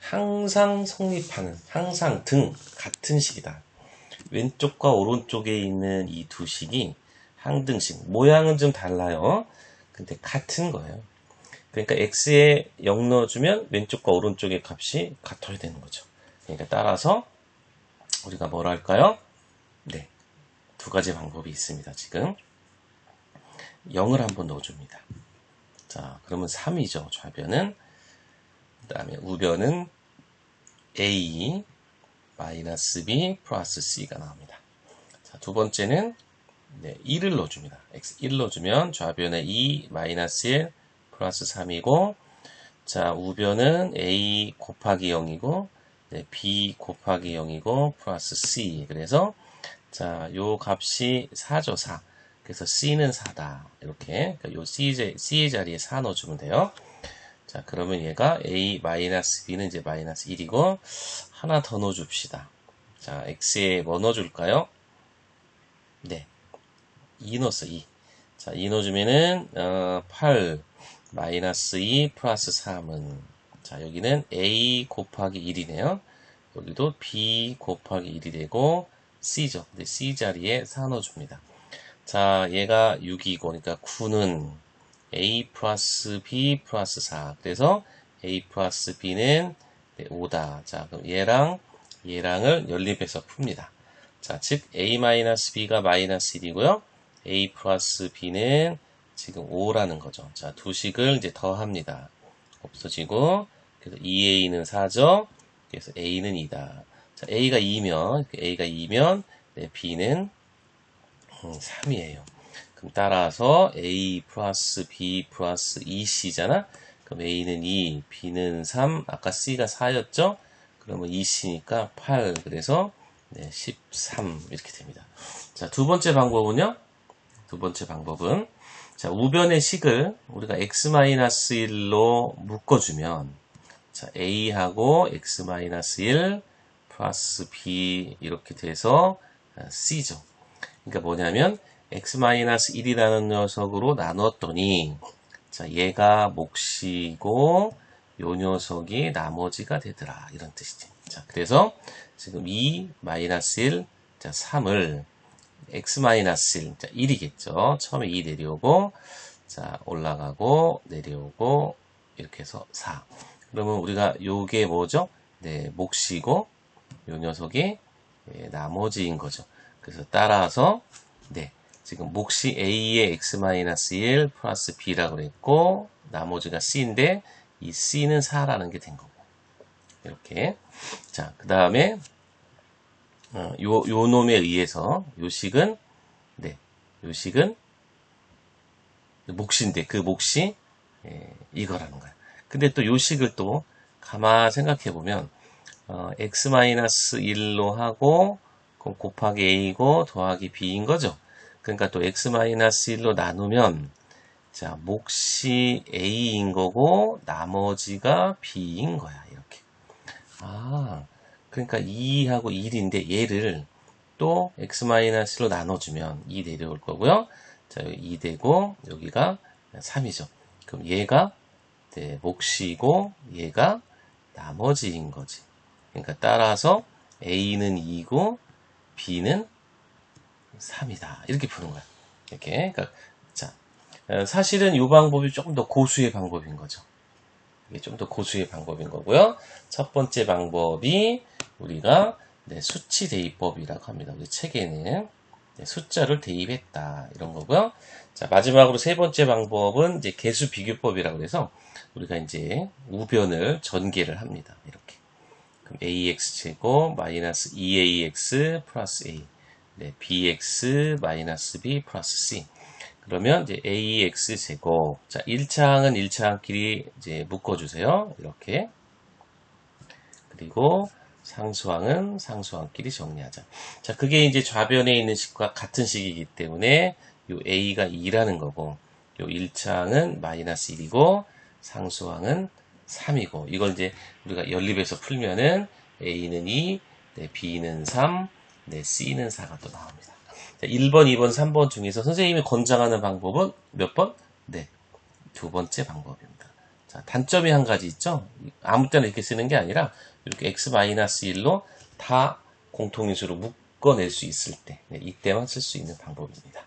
항상 성립하는 항상 등 같은 식이다. 왼쪽과 오른쪽에 있는 이 두 식이 항등식 모양은 좀 달라요. 근데 같은 거예요. 그러니까 x에 0 넣어주면 왼쪽과 오른쪽의 값이 같아야 되는 거죠. 그러니까 따라서 우리가 뭘 할까요? 네, 두 가지 방법이 있습니다. 지금 0을 한번 넣어줍니다. 자, 그러면 3이죠. 좌변은 그 다음에 우변은 A 마이너스 B 플러스 C가 나옵니다. 자, 두 번째는 네, 1을 넣어줍니다. X 1 넣어주면 좌변에 2 마이너스 1 플러스 3이고 자 우변은 A 곱하기 0이고 네, B 곱하기 0이고 플러스 C. 그래서 자요 값이 4죠 4 그래서 C는 4다. 이렇게. 그러니까 요 C, C의 자리에 4 넣어주면 돼요 자, 그러면 얘가 a 마이너스 b는 이제 마이너스 1이고 하나 더 넣어 줍시다. 자, x에 뭐 넣어 줄까요? 네, 2 넣었어, 2. 자, 2 넣어 주면은 어, 8 마이너스 2 플러스 3은 자, 여기는 a 곱하기 1이네요. 여기도 b 곱하기 1이 되고 c죠. 근데 c 자리에 4 넣어 줍니다. 자, 얘가 6이고, 그러니까 9는 a 플러스 b 플러스 4 그래서 a 플러스 b는 5다. 자 그럼 얘랑 얘랑을 연립해서 풉니다. 자 즉 a 마이너스 b가 마이너스 1이고요. A 플러스 b는 지금 5라는 거죠. 자 두 식을 이제 더합니다. 없어지고 그래서 2a는 4죠. 그래서 a는 2다. 자 a가 2면 a가 2면 네, b는 3이에요. 음, 따라서 A 플러스 B 플러스 2C잖아? 그럼 A는 2, B는 3, 아까 C가 4였죠? 그러면 2C니까 8, 그래서 네, 13 이렇게 됩니다. 자, 두 번째 방법은요? 두 번째 방법은 자, 우변의 식을 우리가 x-1로 묶어주면 자, a하고 x-1 플러스 b 이렇게 돼서 c죠. 그러니까 뭐냐면 x-1이라는 녀석으로 나눴더니 자 얘가 몫이고 요 녀석이 나머지가 되더라. 이런 뜻이지. 자 그래서 지금 2 마이너스 1 자, 3을 x 마이너스 1 자, 1이겠죠. 처음에 2 내려오고 자 올라가고 내려오고 이렇게 해서 4 그러면 우리가 요게 뭐죠? 네 몫이고 요 녀석이 네, 나머지인 거죠. 그래서 따라서 네 지금 몫이 A의 X-1 플러스 B라고 그랬고 나머지가 C인데 이 C는 4라는 게 된 거고. 이렇게. 자그 다음에 어, 요, 요 놈에 의해서 요 식은 네, 요 식은 몫인데 그 몫이 예, 이거라는 거야. 근데 또 요 식을 또 가만 생각해 보면 어, x-1로 하고 곱하기 a고 더하기 b인 거죠 그러니까 또 x-1로 나누면 자 몫이 a인 거고 나머지가 b인 거야 이렇게. 아 그러니까 2하고 1인데 얘를 또 x-로 나눠주면 2 내려올 거고요. 자 여기 2 되고 여기가 3이죠. 그럼 얘가 네, 몫이고 얘가 나머지인 거지. 그러니까 따라서 a는 2고 b는 3이다. 이렇게 푸는 거야. 이렇게. 그러니까, 자, 어, 사실은 이 방법이 조금 더 고수의 방법인 거죠. 이게 좀 더 고수의 방법인 거고요. 첫 번째 방법이 우리가 네, 수치 대입법이라고 합니다. 우리 책에는 네, 숫자를 대입했다 이런 거고요. 자 마지막으로 세 번째 방법은 이제 개수 비교법이라고 해서 우리가 이제 우변을 전개를 합니다. 이렇게 ax 제곱 마이너스 2ax 플러스 a 네, bx 마이너스 b 플러스 c. 그러면 이제 ax 제곱. 자, 1차항은 1차항끼리 이제 묶어주세요. 이렇게. 그리고 상수항은 상수항끼리 정리하자. 자, 그게 이제 좌변에 있는 식과 같은 식이기 때문에 요 a가 2라는 거고, 요 1차항은 마이너스 1이고, 상수항은 3이고, 이걸 이제 우리가 연립해서 풀면은 a는 2, 네, b는 3, 네, C는 4가 또 나옵니다. 자, 1번, 2번, 3번 중에서 선생님이 권장하는 방법은 몇 번? 네, 두 번째 방법입니다. 자, 자, 단점이 한 가지 있죠? 아무 때나 이렇게 쓰는 게 아니라 이렇게 x-1로 다 공통인수로 묶어낼 수 있을 때, 네, 이때만 쓸 수 있는 방법입니다.